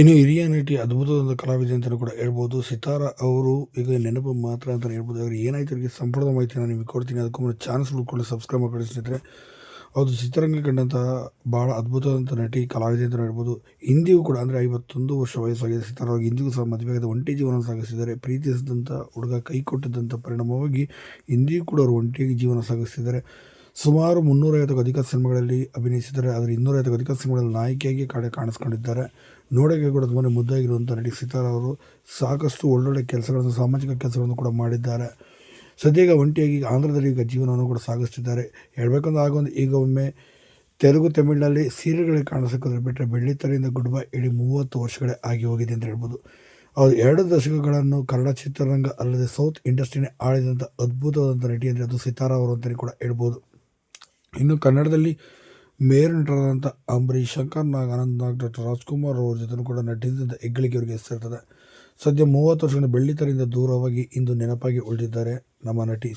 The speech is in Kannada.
ಇನ್ನು ಹಿರಿಯ ನಟಿ ಅದ್ಭುತವಾದ ಕಲಾವಿದೆ ಅಂತಲೂ ಕೂಡ ಹೇಳ್ಬೋದು. ಸಿತಾರ ಅವರು ಈಗ ನೆನಪು ಮಾತ್ರ ಅಂತ ಹೇಳ್ಬೋದು. ಅವ್ರು ಏನಾಯ್ತು ಅವರಿಗೆ ಸಂಪೂರ್ಣ ಮಾಹಿತಿನ ನಿಮಗೆ ಕೊಡ್ತೀನಿ. ಅದಕ್ಕೂ ಮುಂದೆ ಚಾನ್ಸ್ ಉಳ್ಕೊಳ್ಳಿ ಸಬ್ಸ್ಕ್ರೈಬ್ ಮಾಡ್ಕೊಳ್ಳಿ ಸ್ನೇಹಿತರೆ ಹೌದು, ಚಿತ್ರರಂಗ ಕಂಡಂತಹ ಭಾಳ ಅದ್ಭುತವಾದಂಥ ನಟಿ, ಕಲಾವಿದೆ ಅಂತ ಹೇಳ್ಬೋದು. ಇಂದಿಗೂ ಕೂಡ ಅಂದರೆ ಐವತ್ತೊಂದು ವರ್ಷ ವಯಸ್ಸಾಗಿದೆ ಸಿತಾರ. ಅವ್ರಿಗೆ ಇಂದಿಗೂ ಸಹ ಮದುವೆಯಾದ ಒಂಟಿ ಜೀವನ ಸಾಗಿಸಿದ್ದಾರೆ. ಪ್ರೀತಿಸಿದಂಥ ಹುಡುಗ, ಕೈ ಕೊಟ್ಟಿದ್ದಂಥ ಪರಿಣಾಮವಾಗಿ ಹಿಂದಿಯೂ ಕೂಡ ಅವರು ಒಂಟಿಯಾಗಿ ಜೀವನ ಸಾಗಿಸ್ತಿದ್ದಾರೆ. ಸುಮಾರು ಮುನ್ನೂರೈವತ್ತಕ್ಕೂ ಅಧಿಕ ಸಿನಿಮಾಗಳಲ್ಲಿ ಅಭಿನಯಿಸಿದ್ದಾರೆ. ಆದರೆ ಇನ್ನೂರೈವತ್ತಕ್ಕೂ ಅಧಿಕ ಸಿನಿಮಾಗಳಲ್ಲಿ ನಾಯಕಿಯಾಗಿ ಕಾಡೆ ಕಾಣಿಸ್ಕೊಂಡಿದ್ದಾರೆ. ನೋಡೋಕ್ಕೆ ಕೂಡ ತುಂಬಾ ಮುದ್ದಾಗಿರುವಂಥ ನಟಿ ಸಿತಾರ ಅವರು ಸಾಕಷ್ಟು ಒಳ್ಳೊಳ್ಳೆ ಕೆಲಸಗಳನ್ನು, ಸಾಮಾಜಿಕ ಕೆಲಸಗಳನ್ನು ಕೂಡ ಮಾಡಿದ್ದಾರೆ. ಸದ್ಯ ಒಂಟಿಯಾಗಿ ಆಂಧ್ರದಲ್ಲಿ ಈಗ ಜೀವನವನ್ನು ಕೂಡ ಸಾಗಿಸ್ತಿದ್ದಾರೆ. ಹೇಳಬೇಕಂದ್ರೆ ಆಗೊಂದು ಈಗ ಒಮ್ಮೆ ತೆಲುಗು, ತಮಿಳಿನಲ್ಲಿ ಸೀರಿಯಲ್ಗಳಿಗೆ ಕಾಣಿಸ್ಕೋದ್ರೆ ಬಿಟ್ಟರೆ ಬೆಳ್ಳಿತರೆಯಿಂದ ಗುಡ್ ಬೈ ಇಡೀ ಮೂವತ್ತು ವರ್ಷಗಳೇ ಆಗಿ ಹೋಗಿದೆ ಅಂತ ಹೇಳ್ಬೋದು. ಅವರು ಎರಡು ದಶಕಗಳನ್ನು ಕನ್ನಡ ಚಿತ್ರರಂಗ ಅಲ್ಲದೆ ಸೌತ್ ಇಂಡಸ್ಟ್ರಿನೇ ಆಳಿದಂಥ ಅದ್ಭುತವಾದಂಥ ನಟಿ ಅಂದರೆ ಅದು ಸಿತಾರಾ ಅವರು ಅಂತಲೇ ಕೂಡ ಹೇಳ್ಬೋದು. ಇನ್ನು ಕನ್ನಡದಲ್ಲಿ ಮೇರು ನಟರಾದಂಥ ಅಂಬರೀಶ್ ಶಂಕರ್ ನಾಗ್ ಆನಂದ್ ನಾಗ್, ಡಾಕ್ಟರ್ ರಾಜ್ಕುಮಾರ್ ಅವ್ರ ಜೊತೆ ಕೂಡ ನಟಿಸಿದ ಹೆಗ್ಗಳಿಕೆ ಅವರಿಗೆ ಹೆಸರಿರ್ತದೆ ಸದ್ಯ ಮೂವತ್ತು ವರ್ಷಗಳ ಬೆಳ್ಳಿತರಿಂದ ದೂರವಾಗಿ ಇಂದು ನೆನಪಾಗಿ ಉಳಿದಿದ್ದಾರೆ ನಮ್ಮ ನಟಿ